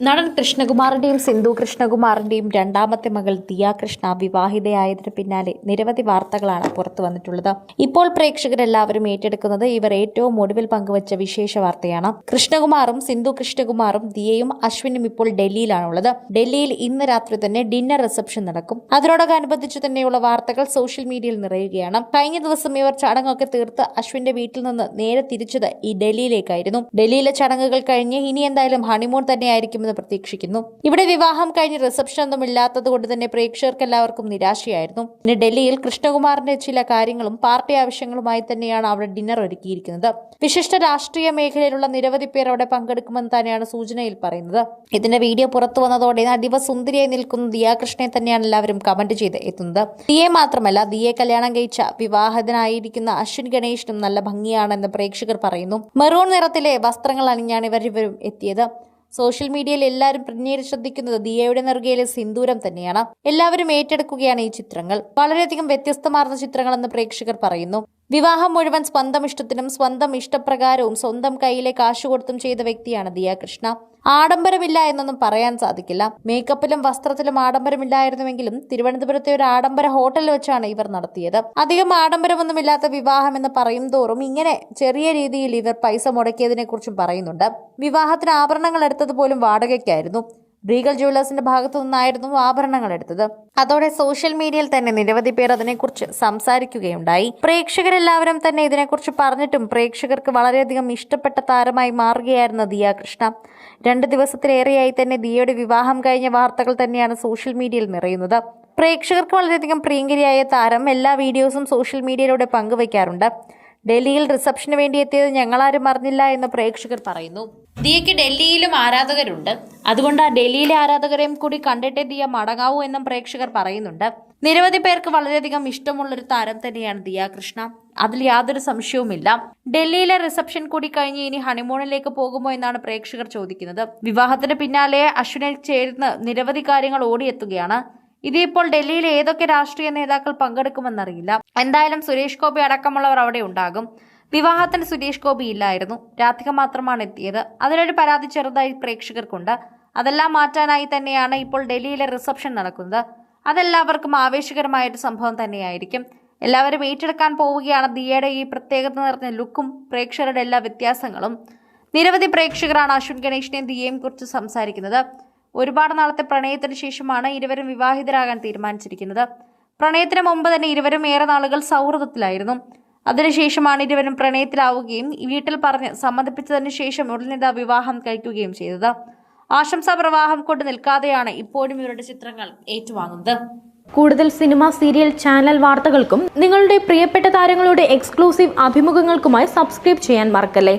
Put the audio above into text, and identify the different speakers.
Speaker 1: നടൻ കൃഷ്ണകുമാറിന്റെയും സിന്ധു കൃഷ്ണകുമാറിന്റെയും രണ്ടാമത്തെ മകൾ ദിയ കൃഷ്ണ വിവാഹിതയായതിനു പിന്നാലെ നിരവധി വാർത്തകളാണ് പുറത്തു വന്നിട്ടുള്ളത്. ഇപ്പോൾ പ്രേക്ഷകരെല്ലാവരും ഏറ്റെടുക്കുന്നത് ഇവർ ഏറ്റവും ഒടുവിൽ പങ്കുവച്ച വിശേഷ വാർത്തയാണ്. കൃഷ്ണകുമാറും സിന്ധു കൃഷ്ണകുമാറും ദിയയും അശ്വിനും ഇപ്പോൾ ഡൽഹിയിലാണുള്ളത്. ഡൽഹിയിൽ ഇന്ന് രാത്രി തന്നെ ഡിന്നർ റിസപ്ഷൻ നടക്കും. അതിനോടനുബന്ധിച്ച് തന്നെയുള്ള വാർത്തകൾ സോഷ്യൽ മീഡിയയിൽ നിറയുകയാണ്. കഴിഞ്ഞ ദിവസം ഇവർ ചടങ്ങൊക്കെ തീർത്ത് അശ്വിന്റെ വീട്ടിൽ നിന്ന് നേരെ തിരിച്ചത് ഈ ഡൽഹിയിലേക്കായിരുന്നു. ഡൽഹിയിലെ ചടങ്ങുകൾ കഴിഞ്ഞ് ഇനി എന്തായാലും ഹണിമൂൺ തന്നെയായിരിക്കുമെന്ന് പ്രതീക്ഷിക്കുന്നു. ഇവിടെ വിവാഹം കഴിഞ്ഞ് റിസപ്ഷൻ ഒന്നും ഇല്ലാത്തത് കൊണ്ട് തന്നെ പ്രേക്ഷകർക്ക് എല്ലാവർക്കും നിരാശയായിരുന്നു. പിന്നെ ഡൽഹിയിൽ കൃഷ്ണകുമാറിന്റെ ചില കാര്യങ്ങളും പാർട്ടി ആവശ്യങ്ങളുമായി തന്നെയാണ് അവിടെ ഡിന്നർ ഒരുക്കിയിരിക്കുന്നത്. വിശിഷ്ട രാഷ്ട്രീയ മേഖലയിലുള്ള നിരവധി പേർ അവിടെ പങ്കെടുക്കുമെന്ന് തന്നെയാണ് സൂചനയിൽ പറയുന്നത്. ഇതിന്റെ വീഡിയോ പുറത്തു വന്നതോടെ അതീവ സുന്ദരിയായി നിൽക്കുന്ന ദിയാകൃഷ്ണനെ തന്നെയാണ് എല്ലാവരും കമന്റ് ചെയ്ത് എത്തുന്നത്. ദിയെ മാത്രമല്ല ദിയെ കല്യാണം കഴിച്ച വിവാഹിതനായിരിക്കുന്ന അശ്വിൻ ഗണേഷിനും നല്ല ഭംഗിയാണെന്ന് പ്രേക്ഷകർ പറയുന്നു. മെറൂൺ നിറത്തിലെ വസ്ത്രങ്ങൾ അണിഞ്ഞാണ് ഇവർ ഇവരും എത്തിയത്. സോഷ്യൽ മീഡിയയിൽ എല്ലാവരും പിന്നീട് ശ്രദ്ധിക്കുന്നത് ദിയയുടെ നെറുകയിലെ സിന്ദൂരം തന്നെയാണ്. എല്ലാവരും ഏറ്റെടുക്കുകയാണ് ഈ ചിത്രങ്ങൾ. വളരെയധികം വ്യത്യസ്തമാർന്ന ചിത്രങ്ങളെന്ന് പ്രേക്ഷകർ പറയുന്നു. വിവാഹം മുഴുവൻ സ്വന്തം ഇഷ്ടത്തിനും സ്വന്തം ഇഷ്ടപ്രകാരവും സ്വന്തം കയ്യിലെ കാശ് കൊടുത്തും ചെയ്ത വ്യക്തിയാണ് ദിയ കൃഷ്ണ. ആഡംബരമില്ല എന്നൊന്നും പറയാൻ സാധിക്കില്ല. മേക്കപ്പിലും വസ്ത്രത്തിലും ആഡംബരമില്ലായിരുന്നുവെങ്കിലും തിരുവനന്തപുരത്തെ ഒരു ആഡംബര ഹോട്ടലിൽ വെച്ചാണ് ഇവർ നടത്തിയത്. അധികം ആഡംബരമൊന്നുമില്ലാത്ത വിവാഹം എന്ന് പറയും തോറും ഇങ്ങനെ ചെറിയ രീതിയിൽ ഇവർ പൈസ മുടക്കിയതിനെ കുറിച്ചും പറയുന്നുണ്ട്. വിവാഹത്തിന് ആഭരണങ്ങൾ എടുത്തത് പോലും വാടകയ്ക്കായിരുന്നു. റീഗൽ ജുവലേഴ്സിന്റെ ഭാഗത്തു നിന്നായിരുന്നു ആഭരണങ്ങൾ എടുത്തത്. അതോടെ സോഷ്യൽ മീഡിയയിൽ തന്നെ നിരവധി പേർ അതിനെക്കുറിച്ച് സംസാരിക്കുകയുണ്ടായി. പ്രേക്ഷകരെല്ലാവരും തന്നെ ഇതിനെക്കുറിച്ച് പറഞ്ഞിട്ടും പ്രേക്ഷകർക്ക് വളരെയധികം ഇഷ്ടപ്പെട്ട താരമായി മാറുകയായിരുന്നു ദിയ കൃഷ്ണ. രണ്ട് ദിവസത്തിലേറെയായി തന്നെ ദിയയുടെ വിവാഹം കഴിഞ്ഞ വാർത്തകൾ തന്നെയാണ് സോഷ്യൽ മീഡിയയിൽ നിറയുന്നത്. പ്രേക്ഷകർക്ക് വളരെയധികം പ്രിയങ്കരിയായ താരം എല്ലാ വീഡിയോസും സോഷ്യൽ മീഡിയയിലൂടെ പങ്കുവയ്ക്കാറുണ്ട്. ഡൽഹിയിൽ റിസപ്ഷന് വേണ്ടി എത്തിയത് ഞങ്ങളാരും അറിഞ്ഞില്ല എന്ന് പ്രേക്ഷകർ പറയുന്നു. ദിയയ്ക്ക് ഡൽഹിയിലും ആരാധകരുണ്ട്. അതുകൊണ്ട് ആ ഡൽഹിയിലെ ആരാധകരെയും കൂടി കണ്ടിട്ടേ ദിയ മടങ്ങാവൂ എന്നും പ്രേക്ഷകർ പറയുന്നുണ്ട്. നിരവധി പേർക്ക് വളരെയധികം ഇഷ്ടമുള്ളൊരു താരം തന്നെയാണ് ദിയ കൃഷ്ണ. അതിൽ യാതൊരു സംശയവുമില്ല. ഡൽഹിയിലെ റിസപ്ഷൻ കൂടി കഴിഞ്ഞ് ഇനി ഹണിമൂണിലേക്ക് പോകുമോ എന്നാണ് പ്രേക്ഷകർ ചോദിക്കുന്നത്. വിവാഹത്തിന് പിന്നാലെ അശ്വിനെ ചേർന്ന് നിരവധി കാര്യങ്ങൾ ഓടിയെത്തുകയാണ്. ഇതിപ്പോൾ ഡൽഹിയിൽ ഏതൊക്കെ രാഷ്ട്രീയ നേതാക്കൾ പങ്കെടുക്കുമെന്നറിയില്ല. എന്തായാലും സുരേഷ് ഗോപി അടക്കമുള്ളവർ അവിടെ ഉണ്ടാകും. വിവാഹത്തിന് സുരേഷ് ഗോപി ഇല്ലായിരുന്നു. രാധിക മാത്രമാണ് എത്തിയത്. അതിലൊരു പരാതി ചെറുതായി പ്രേക്ഷകർക്കുണ്ട്. അതെല്ലാം മാറ്റാനായി തന്നെയാണ് ഇപ്പോൾ ഡൽഹിയിലെ റിസപ്ഷൻ നടക്കുന്നത്. അതെല്ലാവർക്കും ആവേശകരമായൊരു സംഭവം തന്നെയായിരിക്കും. എല്ലാവരും ഏറ്റെടുക്കാൻ പോവുകയാണ് ദിയയുടെ ഈ പ്രത്യേകത നിറഞ്ഞ ലുക്കും പ്രേക്ഷകരുടെ എല്ലാ വ്യത്യാസങ്ങളും. നിരവധി പ്രേക്ഷകരാണ് അശ്വിൻ ഗണേഷിനെയും ദിയയെയും കുറിച്ച് സംസാരിക്കുന്നത്. ഒരുപാട് നാളത്തെ പ്രണയത്തിന് ശേഷമാണ് ഇരുവരും വിവാഹിതരാകാൻ തീരുമാനിച്ചിരിക്കുന്നത്. പ്രണയത്തിന് മുമ്പ് തന്നെ ഇരുവരും ഏറെ നാളുകൾ സൗഹൃദത്തിലായിരുന്നു. അതിനുശേഷമാണ് ഇരുവരും പ്രണയത്തിലാവുകയും വീട്ടിൽ പറഞ്ഞ് സമ്മതിപ്പിച്ചതിന് ശേഷം ഉടനിതാ വിവാഹം കഴിക്കുകയും ചെയ്തത്. ആശംസാ പ്രവാഹം കൊണ്ട് നിൽക്കാതെയാണ് ഇപ്പോഴും ഇവരുടെ ചിത്രങ്ങൾ ഏറ്റുവാങ്ങുന്നത്.
Speaker 2: കൂടുതൽ സിനിമ സീരിയൽ ചാനൽ വാർത്തകൾക്കും നിങ്ങളുടെ പ്രിയപ്പെട്ട താരങ്ങളുടെ എക്സ്ക്ലൂസീവ് അഭിമുഖങ്ങൾക്കുമായി സബ്സ്ക്രൈബ് ചെയ്യാൻ മറക്കല്ലേ?